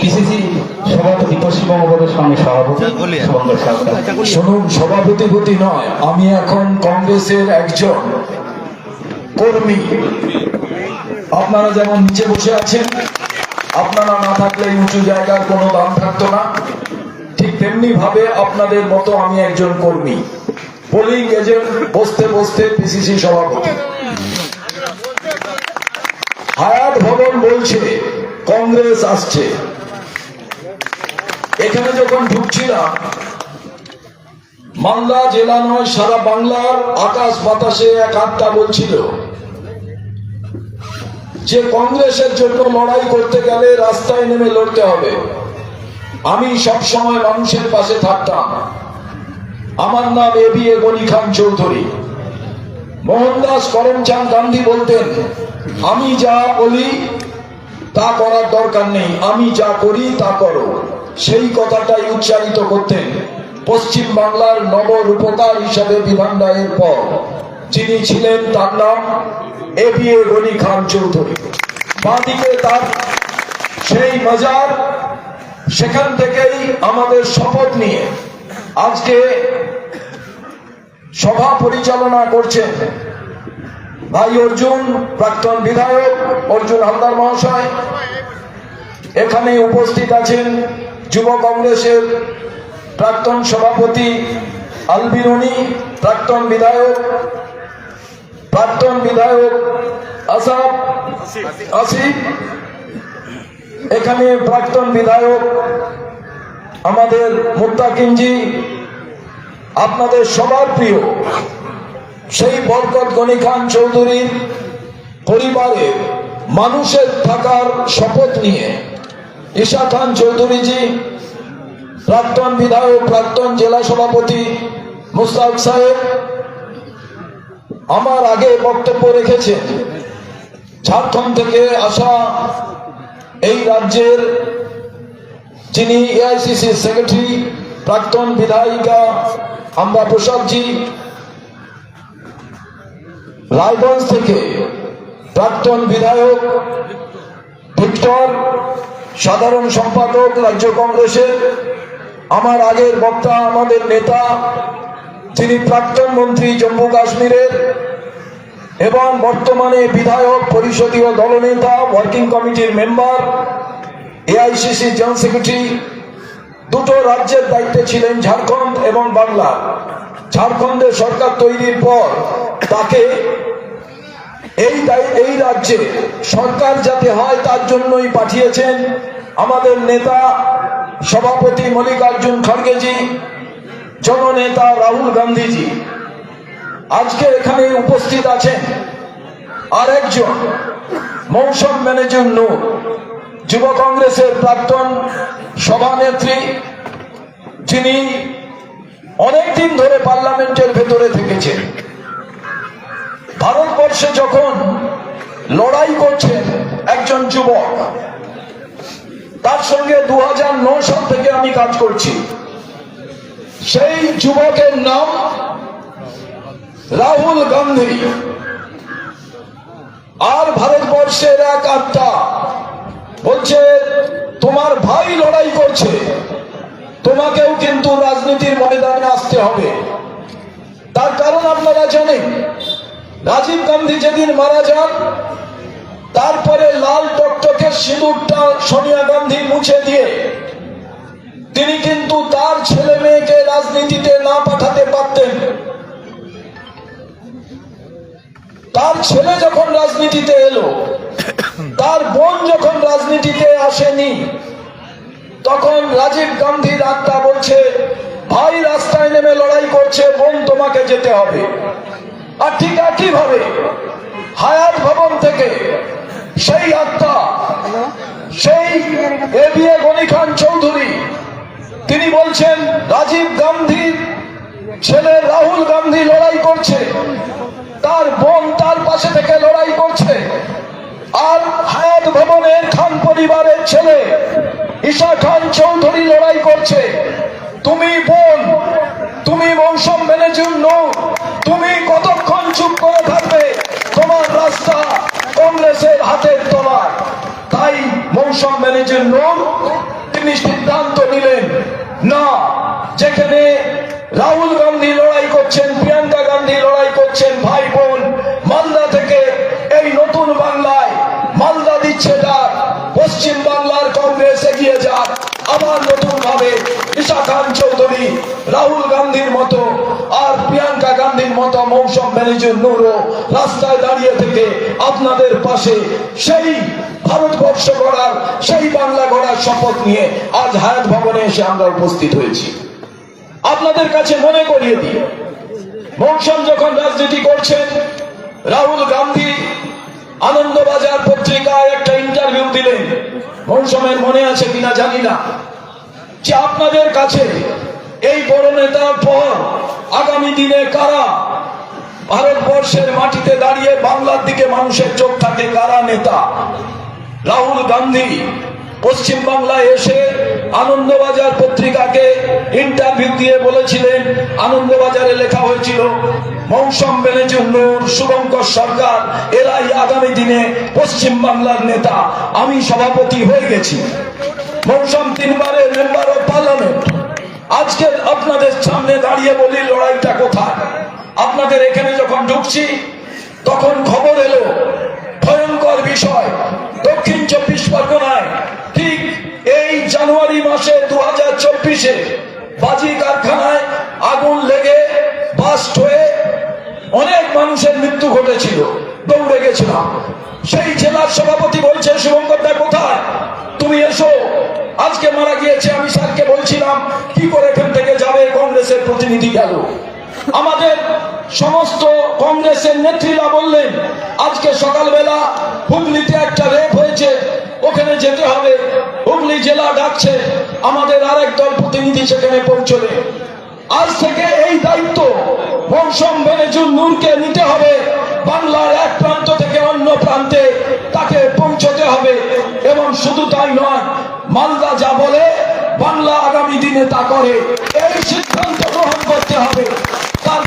PCC সভাপতি পশ্চিমবঙ্গের সঙ্গে সভাপতি শুনুন সভাপতি। প্রতি নয় আমি এখন কংগ্রেসের একজন কর্মী। আপনারা যেমন নিচে বসে আছেন আপনারা না থাকলে উঁচু জায়গার কোনো দাম থাকতো না। ঠিক তেমনি ভাবে আপনাদের মতো আমি একজন কর্মী। পোলিং এজেন্ট বসতে বসতে পিসিসি সভাপতি। হায়াত ভবন বলছে কংগ্রেস আসছে। এখানে যখন ঢুকছিলাম, মালদা জেলা নয়, সারা বাংলার আকাশ বাতাসে এক আত্মা বলছিল যে কংগ্রেসের জন্য লড়াই করতে গেলে রাস্তায় নেমে লড়তে হবে। আমি সব সময় মানুষের পাশে থাকতাম। আমার নাম A B A Gani Khan Chowdhury. Mohandas Karamchand Gandhi বলতেন, আমি যা বলি, তা করার দরকার নেই। আমি যা করি, তা করো। সেই কথাটাই উচ্চারিত করতেন পশ্চিম বাংলার নবরূপকার হিসাবে বিধান রায়ের পর, যিনি ছিলেন তার নাম A B A Gani Khan Chowdhury. বাঁদিকে তার সেই মজার সেখান থেকেই আমাদের শপথ নিয়ে আজকে সভা পরিচালনা করছেন ভাই অর্জুন, প্রাক্তন বিধায়ক অর্জুন হালদার মহাশয়। এখানে উপস্থিত আছেন যুব কংগ্রেসের প্রাক্তন সভাপতি আলবিরনি প্রাক্তন বিধায়ক প্রাক্তন বিধায়ক আসাদ আসিফ, এখানে প্রাক্তন বিধায়ক আমাদের মুত্তাকিমজি আপনাদের সবার প্রিয় সেই বরকত গনি খান চৌধুরীর পরিবারে মানুষের থাকার শপথ নিয়ে ঈশা খান চৌধুরীজি, প্রাক্তন বিধায়ক, প্রাক্তন জেলা সভাপতি মুস্তাক সাহেব, আমার আগে বক্তব্য রেখেছেন। ঝাড়খণ্ড থেকে আসা এই রাজ্যের যিনি এআইসিসি সেক্রেটারি, প্রাক্তন বিধায়িকা আমরা প্রসাদজি, রায়গঞ্জ থেকে প্রাক্তন বিধায়ক ভিক্টর সাধারণ সম্পাদক রাজ্য কংগ্রেসের আমার আগের বক্তা, আমাদের নেতা, যিনি প্রাক্তন মন্ত্রী জম্মু কাশ্মীরের এবং বর্তমানে বিধায়ক পরিষদীয় দলনেতা, ওয়ার্কিং কমিটির মেম্বার, এআইসিসি জেনারেল সেক্রেটারি, দুটো রাজ্যের দায়িত্বে ছিলেন ঝাড়খণ্ড এবং বাংলা। ঝাড়খণ্ডের সরকার তৈরির পর তাকে এই এই রাজ্যে সরকার যাতে হয় তার জন্যই পাঠিয়েছেন আমাদের নেতা সভাপতি মল্লিকার্জুন খড়গেজি, জননেতা রাহুল গান্ধীজি। আজকে এখানে উপস্থিত আছেন আরেকজন মৌসুম ম্যানেজার নূর, যুব কংগ্রেসের প্রাক্তন সভানেত্রী, যিনি অনেকদিন ধরে পার্লামেন্টের ভেতরে থেকেছেন। ভারতবর্ষে যখন লড়াই করছেন একজন যুবক, তার সঙ্গে দু সাল থেকে আমি কাজ করছি। সেই যুবকের নাম রাহুল গান্ধী। আর ভারতবর্ষের এক আত্মা বলছে, তোমার ভাই লড়াই করছে, তোমাকেও কিন্তু রাজনীতির ময়দানে আসতে হবে। তার কারণ আপনারা জানেন রাজীব গান্ধী যেদিন মারা যান, তারপরে লাল টকটকে সিঁদুরটা সোনিয়া গান্ধী মুছে দিয়ে তিনি কিন্তু তার ছেলে মেয়েকে রাজনীতিতে না পাঠাতে পারতেন। তার ছেলে যখন রাজনীতিতে এলো, তার বোন যখন রাজনীতিতে আসেনি, তখন রাজীব গান্ধী আত্মা বলছে, ভাই, রাস্তায় নেমে লড়াই করছে, বোন তোমাকে যেতে হবে। আর ঠিক একইভাবে হায়াত ভবন থেকে সেই আত্মা সেই A B A Gani Khan Chowdhury তিনি বলছেন রাজীব গান্ধীর ছেলে রাহুল গান্ধী লড়াই করছে তার বোন তার পাশে থেকে লড়াই করছে আর হায়াত ভবনের খান পরিবারের ছেলে ঈশা খান চৌধুরী লড়াই করছে। তুমি বোন তুমি মৌসুম ম্যানেজার নও তুমি কতক্ষণ চুপ করে থাকবে? তোমার রাস্তা কংগ্রেসের হাতের তলায়। তাই মৌসুম ম্যানেজার নও তিনি সিদ্ধান্ত নিলেন, না, যেখানে রাহুল গান্ধী লড়াই করছেন, প্রিয়াঙ্কা গান্ধী লড়াই করছেন, ভাই বোন, মালদা থেকে এই নতুন বাংলায় মালদা দিচ্ছে ডাক পশ্চিম বাংলার কংগ্রেস এগিয়ে যাক, আবার নতুন ভাবে ঈশা খান চৌধুরী, রাহুল গান্ধীর মতো আর প্রিয়াঙ্কা গান্ধীর মতো মৌসুম ম্যানেজার নুরো রাস্তায় দাঁড়িয়ে থেকে আপনাদের পাশে সেই ভারতবর্ষ গড়ার, সেই বাংলা গড়ার শপথ নিয়ে আজ হায়াত ভবনে এসে আমরা উপস্থিত হয়েছি। আপনাদের কাছে মনে করিয়ে দিই, মৌসুম যখন রাজনীতি করছেন, রাহুল গান্ধী আনন্দবাজার পত্রিকায় একটা ইন্টারভিউ দিলেন। মৌসুমের মনে আছে কিনা জানি না। যে আপনাদের কাছে এই বড় নেতার পর আগামী দিনে কারা ভারতবর্ষের মাটিতে দাঁড়িয়ে বাংলার দিকে মানুষের চোখ থাকে, কারা নেতা? রাহুল গান্ধী পশ্চিম বাংলায় এসে আনন্দবাজার পত্রিকাকে ইন্টারভিউ দিয়ে বলেছিলেন, আনন্দবাজারে লেখা হয়েছিল, মৌসুম বেনেজুন্নুর শুভঙ্কর সরকার, এরাই আগামী দিনে পশ্চিম বাংলার নেতা। আমি সভাপতি হয়ে গেছি। মৌসুম তিনবারের মেম্বার অফ পার্লামেন্ট আজকে আপনাদের সামনে দাঁড়িয়ে বলি, লড়াইটা কোথায়? আপনাদের এখানে যখন ঢুকছি, তখন খবর এলো, ভয়ঙ্কর বিষয়। দক্ষিণ চব্বিশ পরগনায় ঠিক এই জানুয়ারি মাসে দু হাজার চব্বিশে বাজি কারখানায় আগুন লেগে বাস্ট হয়ে অনেক মানুষের মৃত্যু ঘটেছিল, দৌড়ে গেছিলাম। সেই জেলার সভাপতি বলছে শুভঙ্করদা কোথায়? তুমি এসো। আজকে মারা গিয়েছে, আমি স্যারকে বলছিলাম, কি করে এখান থেকে যাবে? কংগ্রেসের প্রতিনিধি গেল। আমাদের সমস্ত কংগ্রেসের নেত্রীরা বললেন, আজকে সকালবেলা হুগলিতে একটা রেপ হয়েছে, ওখানে যেতে হবে। হুগলি জেলা ডাকছে, আমাদের আরেক দল প্রতিনিধি সেখানে পৌঁছলে। আজ থেকে এই দায়িত্ব মৌসুম বেনেজুর নূরকে নিতে হবে। বাংলার এক প্রান্ত থেকে অন্য প্রান্তে তাকে পৌঁছতে হবে। এবং শুধু তাই নয়, মালদা যা বলে, বাংলা আগামী দিনে তা করে। এই সিদ্ধান্ত গ্রহণ করতে হবে। তার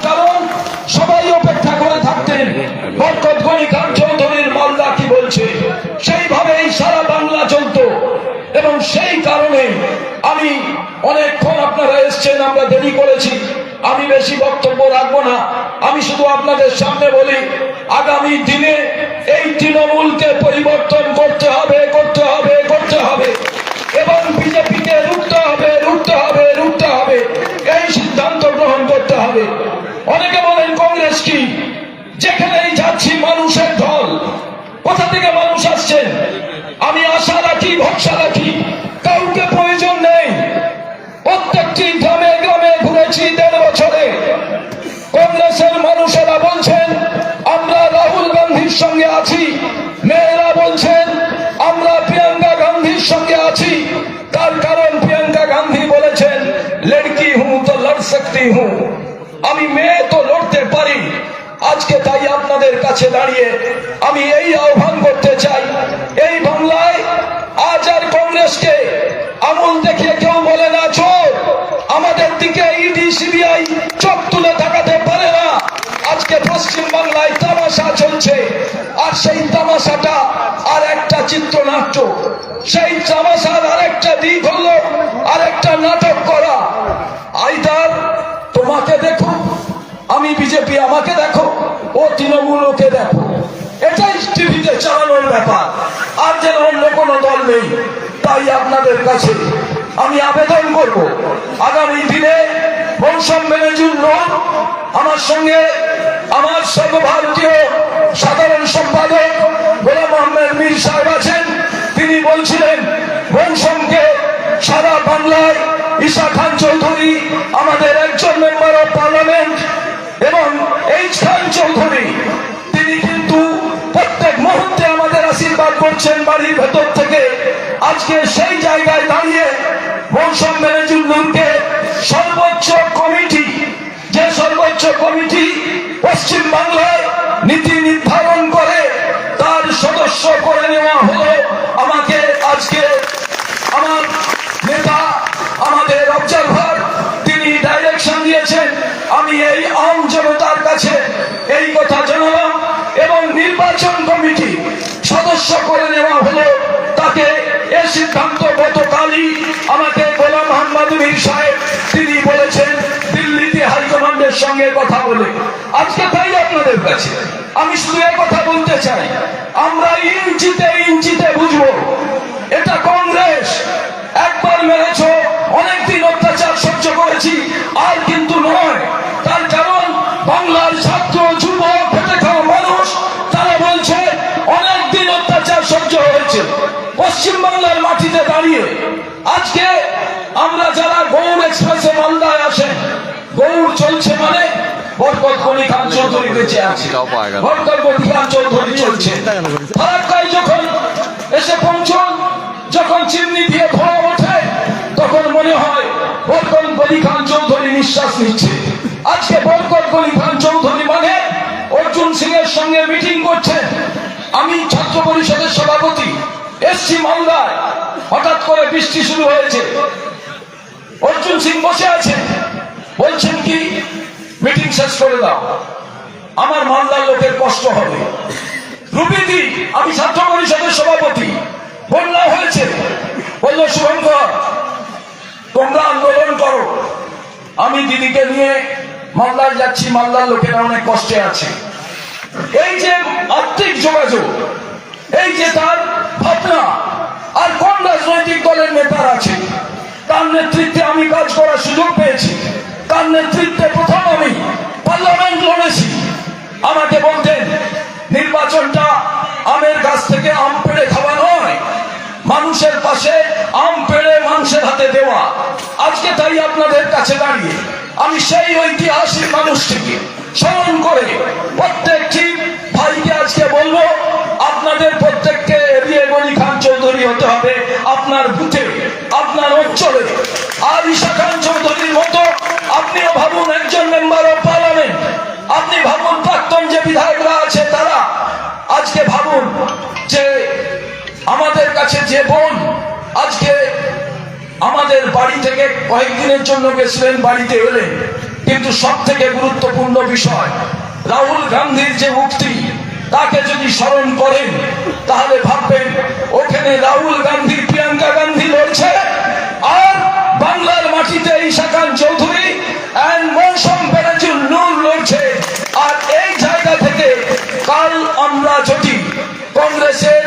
দেরি করেছি। আমি বেশি বক্তব্য রাখব না। আমি শুধু আপনাদের সামনে বলি, আগামী দিনে এই তৃণমূলকে পরিবর্তন করতে হবে করতে হবে করতে হবে। এবং বিজেপিকে রুখতে হবে রুখতে হবে রুখতে হবে। এই সিদ্ধান্ত গ্রহণ করতে হবে। অনেকে বলেন, কংগ্রেস কি? যেখানেই যাচ্ছি, মানুষের দল। কোথা থেকে মানুষ আসছেন আমি আশা রাখি, ভরসা রাখি। গান্ধীর সঙ্গে আছি। মেয়েরা বলছেন, আমরা প্রিয়াঙ্কা গান্ধীর সঙ্গে আছি। তার কারণ প্রিয়াঙ্কা গান্ধী বলেছেন, লড়কি হুঁ তো লড় সকতি হুঁ। আমি মেয়ে তো লড়তে পারি। আজকে তাই আপনাদের কাছে দাঁড়িয়ে আমি এই আহ্বান করতে চাই। এই বাংলায় আজ আর কংগ্রেসকে আমল দেখিয়ে কেউ বলে না, চোর। আমাদের দিকে ইডি, সিবিআই আজকে পশ্চিম বাংলায় তামাশা চলছে। আর সেই তামাশাটা আর একটা চিত্রনাট্য। সেই তামাশার আরেকটা দিক হলো আরেকটা নাটক করা। আইদার, তোমাকে দেখো। আমি বিজেপি, আমাকে দেখো। ও তৃণমূল ওকে দেখো। এটাই টিভিতে চালানোর ব্যাপার। আর যেন অন্য কোনো দল নেই, তাই আপনাদের কাছে আমি আবেদন করব। আগামী দিনে মৌসুম মেনেজুর লোক আমার সঙ্গে আমার সর্বভারতীয় সাধারণ সম্পাদক গোলাম আহমেদ মীর সাহেব আছেন। তিনি বলছিলেন মৌসুমকে সারা বাংলায় ঈশা খান চৌধুরী আমাদের একজন মেম্বার অফ পার্লামেন্ট এবং এইচ খান চৌধুরী। তিনি কিন্তু প্রত্যেক মুহূর্তে আমাদের আশীর্বাদ করছেন বাড়ির ভেতর থেকে। আজকে সেই জায়গায় দাঁড়িয়ে মৌসুম মেনেজুল্লুরকে সর্বোচ্চ কমিটি, যে সর্বোচ্চ কমিটি পশ্চিম বাংলায় নীতি নির্ধারণ করে, তার সদস্য করে নেওয়া হলো আমাকে আজকে আমার নেতা, আমাদের অবজারভার তিনি ডাইরেকশন দিয়েছেন। আমি এই আম জনতার কাছে এই কথা জানালাম এবং নির্বাচন কমিটি সদস্য করে নেওয়া হলো তাকে এ সিদ্ধান্ত গতকালই তদবির সাহেব তিনি বলেছেন, দিল্লিতে হাইকমান্ডের সঙ্গে কথা বলে। আজকে তাই আপনাদের কাছে। আমি শুধু কথা বলতে চাই, আমরা ইঞ্চিতে ইঞ্চিতে বুঝব। এটা কংগ্রেস, একবার মেরেছ, অনেকদিন অত্যাচার সহ্য করেছি, আর কিন্তু নয়। তার কারণ, বাংলার ছাত্র, যুবক, খেটে খাওয়া মানুষ, তারা বলছে, অনেকদিন অত্যাচার সহ্য হয়েছে। পশ্চিম বাংলার মাটিতে দাঁড়িয়ে আজকে আমরা যারা গৌর এক্সপ্রেসে মালদায় আসেন গৌর চলছে মানে বরকত গনি খান চৌধুরী বেঁচে আছে। বরকত গনি খান চৌধুরী চলছে। ফারাক্কায় যখন এসে পৌঁছন যখন চিমনি দিয়ে ধোয়া ওঠে তখন মনে হয় বরকত গনি খান চৌধুরী নিঃশ্বাস নিচ্ছে। আজকে বরকত গনি খান চৌধুরী মানে অর্জুন সিং এর সঙ্গে মিটিং করছেন আমি ছাত্র পরিষদের সভাপতি। এসছি মালদায়। হঠাৎ করে বৃষ্টি শুরু হয়েছে। অর্জুন সিং বসে আছে। বলছেন কি, মিটিং শেষ করে দাও। আমার মালদার লোকের কষ্ট হবে। রুবিদি আমি ছাত্র পরিষদের সভাপতি। বন্যা হয়েছে। বলল শুভঙ্কর তোমরা আন্দোলন করো। আমি দিদিকে নিয়ে মালদায় যাচ্ছি। মালদার লোকেরা অনেক কষ্টে আছে। এই যে আর্থিক যোগাযোগ এই যে তার ভাবনা, আর কোন রাজনৈতিক দলের নেতার আছে? তার নেতৃত্বে আমি কাজ করার সুযোগ পেয়েছি? তার নেতৃত্বে প্রথম আমি পার্লামেন্ট লড়েছি? আমাকে বলতেন, নির্বাচনটা আমের গাছ থেকে আম পেড়ে খাওয়া নয়, মানুষের পাশে আম পেড়ে মানুষের হাতে দেওয়া। আজকে তাই আপনাদের কাছে দাঁড়িয়ে আমি সেই ঐতিহাসিক মানুষটিকে স্মরণ করে প্রত্যেকটি ভাইকে আজকে বলব, আপনাদের প্রত্যেককে এড়িয়ে গনি খান চৌধুরী হতে হবে। আপনার বুথে, আপনার অঞ্চলে আর খান চৌধুরীর মতো আপনিও ভাবুন একজন মেম্বার অফ পার্লামেন্ট আপনি ভাবুন প্রাক্তন যে বিধায়করা আছে তারা। আজকে ভাবুন যে আমাদের কাছে যে বোন, আজকে আমাদের বাড়ি থেকে কয়েকদিনের জন্য গেছিলেন, বাড়িতে এলেন। কিন্তু সব থেকে গুরুত্বপূর্ণ বিষয়, রাহুল গান্ধীর যে মুক্তি তাকে যদি স্মরণ করেন, তাহলে ভাববেন, ওখানে রাহুল গান্ধী, প্রিয়াঙ্কা গান্ধী লড়ছে। আর বাংলার মাটিতে ঈশাকান চৌধুরী অ্যান্ড মৌসুম বেনাজুল নূর লড়ছে। আর এই জায়গা থেকে কাল আমরা যদি কংগ্রেসের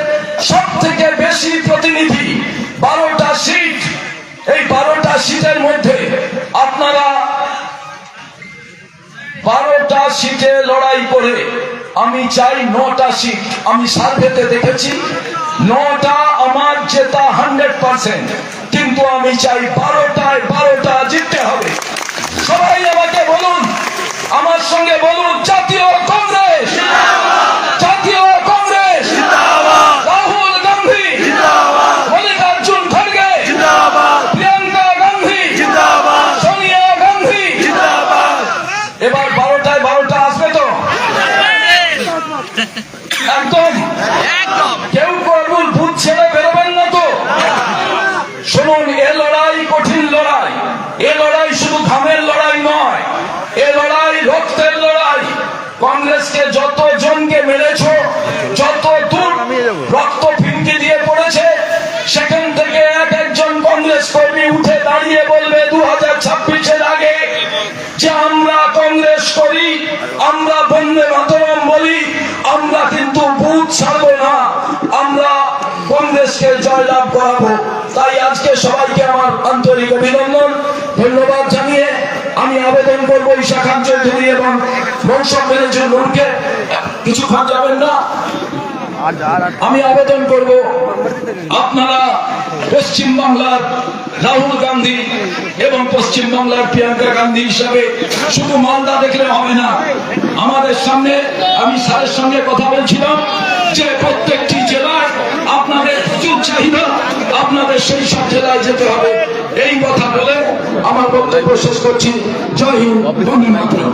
সব থেকে বেশি প্রতিনিধি বারোটা সিট, এই বারোটা সিটের মধ্যে আপনারা বারোটা সিটে লড়াই করে আমি চাই নটা সিট আমি সার্ভেতে দেখেছি নটা আমার জেতা হান্ড্রেড পার্সেন্ট কিন্তু আমি চাই বারোটায় বারোটা জিততে হবে। সবাই আমাকে বলুন আমার সঙ্গে বলুন জাতীয় কংগ্রেস। জাতীয় কংগ্রেস। রাহুল গান্ধী। মল্লিকার্জুন খড়গে। প্রিয়াঙ্কা গান্ধী। সোনিয়া গান্ধী। এবার দাঁড়িয়ে বলবে দু হাজার ছাব্বিশের আগে যে আমরা কংগ্রেস করি, আমরা বন্দে মাতরম বলি, আমরা কিন্তু বুথ ছাড়বো না, আমরা কংগ্রেসকে জয়লাভ করাবো। তাই আজকে সবাইকে আমার আন্তরিক অভিনন্দন, ধন্যবাদ জানিয়ে আমি আবেদন করব ঈশা খান চৌধুরী এবং মনসব ম্যানেজার নুরকে কিছুক্ষণ যাবেন না। আমি আবেদন করব। আপনারা পশ্চিম বাংলার রাহুল গান্ধী এবং পশ্চিম বাংলার প্রিয়াঙ্কা গান্ধী হিসাবে শুধু মালদা দেখলে হবে না আমাদের সামনে আমি স্যারের সঙ্গে কথা বলছিলাম যে প্রত্যেকটি জেলায় আপনাদের প্রচুর চাহিদা আপনাদের সেই সব জেলায় যেতে হবে। এই কথা বলে আমার বক্তব্য শেষ করছি। জয় হিন্দ বন্দে মাতরম।